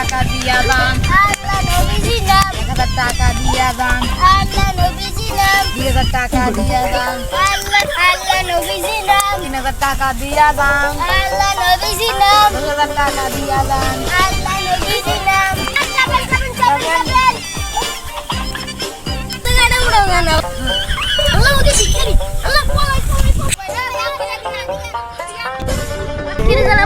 টাকা দিয়া দান আল্লাহ নবীজি নাম এক হাজার টাকা দিয়া দান আল্লাহ নবীজি নাম দুই হাজার টাকা দিয়া দান আল্লাহ আল্লাহ নবীজি নাম তিন হাজার টাকা দিয়া দান আল্লাহ নবীজি নাম দশ হাজার টাকা দিয়া দান আল্লাহ নবীজি নাম চাপেল চাপেল চাপেল চাপেল তুমি এটা উড়ো না আল্লাহ ওকে শিখারি আল্লাহ পলাই পলাই কিরে জানা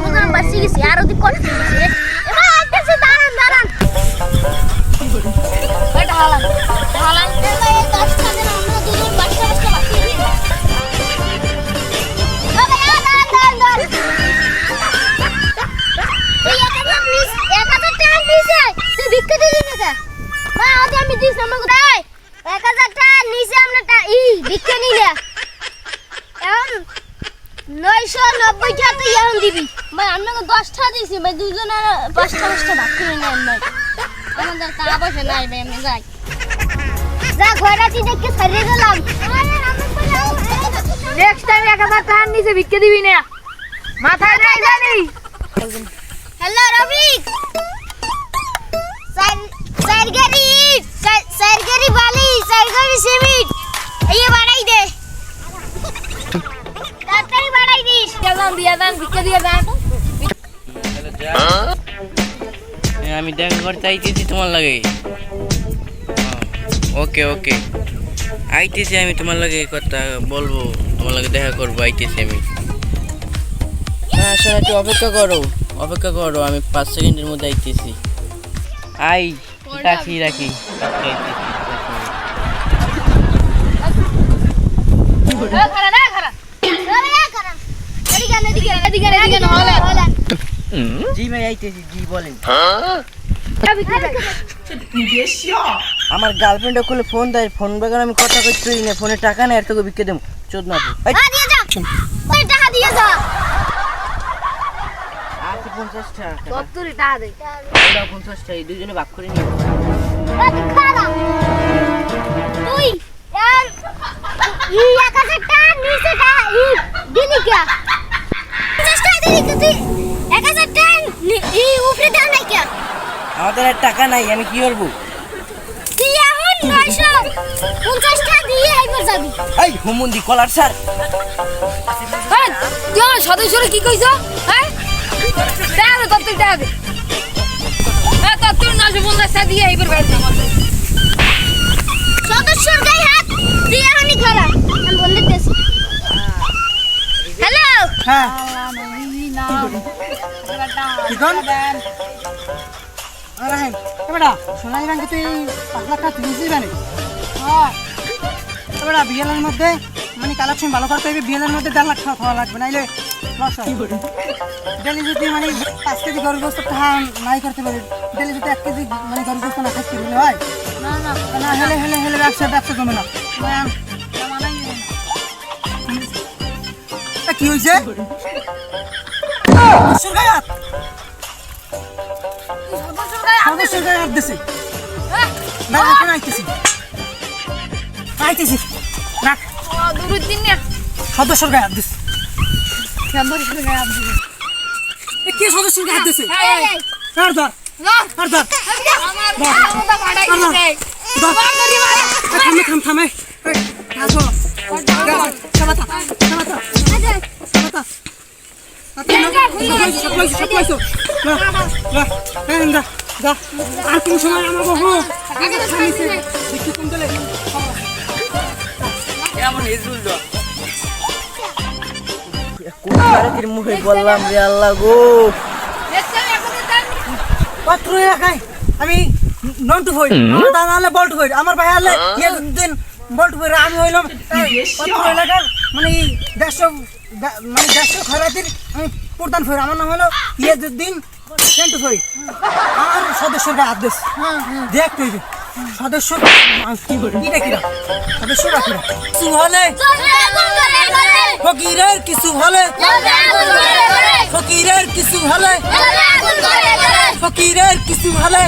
নয়শো নব্বই টাকা তুই এখন দিবি ভাই আপনাকে দশটা দিছি ভাই দুজনে পাঁচটা পাঁচটা ভাগ করে আমাদের টাকা পয়সা নাই যাই। যা ঘোড়াটি দেখে সরিয়ে গেলাম নেক্সট টাইম এক হাজার টাকার নিচে ভিক্ষে দিবি না। মাথায় নাই জানি। হ্যালো রবিক চার গাড়ি বালি চার গাড়ি সিমেন্ট। এই বাড়াই দে। তাড়াতাড়ি বাড়াই দিস। দিয়া দিয়া দান ভিক্ষে দিয়া দান আমি দেখা করতে আইতেছি তোমার লাগে। ওকে ওকে আইতেছি আমি তোমার লাগে কথা বলব। তোমার লাগে দেখা করব আইতেছি আমি। হ্যাঁ শোনো একটু অপেক্ষা করো। অপেক্ষা করো আমি পাঁচ সেকেন্ডের মধ্যে আইতেছি। আই রাখি রাখি। জি ভাই আইতেছি জি বলেন। আমার গার্লফ্রেন্ডে খুলে ফোন দেয় ফোন বেগান আমি কথা পারি না ফোনে টাকা নেই আর তোকে বিকে দেবো। চোদ না টাকা দিয়ে যা পঞ্চাশ টাকা। টাকা পঞ্চাশ টাকা এই দুজনে ভাগ করে নিয়ে তুই ই হাজার নিচে টাকা ই দিলি কে? চেষ্টা দিলি তুই? এক হাজার নি- ই উপরে দেওয়া নাই কে? আমাদের আর টাকা নাই আমি কি করব তুই এখন নয়শো পঞ্চাশ টাকা দিয়ে একবার যাবি এই হুমুন্দি কলার স্যার। হ্যাঁ সদস্যরে কি কইছ? হ্যাঁ? টাকা দে তত্তর টাকা দে হ্যাঁ তত্তর নশো পঞ্চাশ টাকা দিয়ে এইবার বেড়াতে সদস্যর গায়ে হাত তুই এখনই খারাপ আমি বলে দিতেছি। হ্যালো হ্যাঁ। কিখন? রাহেন এবারা তুই পাঁচ লাখ টাকা তুলেছিস মানে এবারা বিএলের মধ্যে মানে কালেকশন ভালো করতে হবে বিএলের মধ্যে দেড় লাখ টাকা খাওয়া লাগবে নাইলে ডেলি যদি মানে পাঁচ কেজি গরু গোস্ত নাই করতে পারি ডেলি যদি এক কেজি মানে গরু গোস্ত না হয়? না না। না হেলে হেলে হেলে ব্যবসা ব্যবসা জমে না। কি হয়েছে সদস্যর গায়ে হাত দিছে না এখন আইতেছি আইতেছি রাখ দুরুদ দিন না সদস্যর গায়ে হাত দিছে সদস্যর গায়ে হাত। এ, কে সদস্যর গায়ে হাত দিছে আর ধর আর ধর আমার ক্ষমতা বাড়াই আর ধর। দিছে। ধর। এ, থামে থাম আর কোন সময় আমার বহু কেমন হিজুল মুখে বললাম রে আল্লাহ গো। পাত্র এলাকায় আমি নন্টু আমার দাদা হলে বল্টু ভই আমার ভাই হলে ইয়ে দিন। বল্টু ভই আমি হইলাম এলাকার মানে এই দেড়শো মানে দেড়শো খরাতির আমি প্রধান ভই আমার নাম হলো ইয়ে দিন সেন্টু ভই আর সদস্যর হাত দেখ তুই সদস্য কি বলি? কি রাখিরা সদস্য রাখিরা কিছু হলে ফকিরের কিছু হলে ফকিরের কিছু হলে ফকিরের কিছু হলে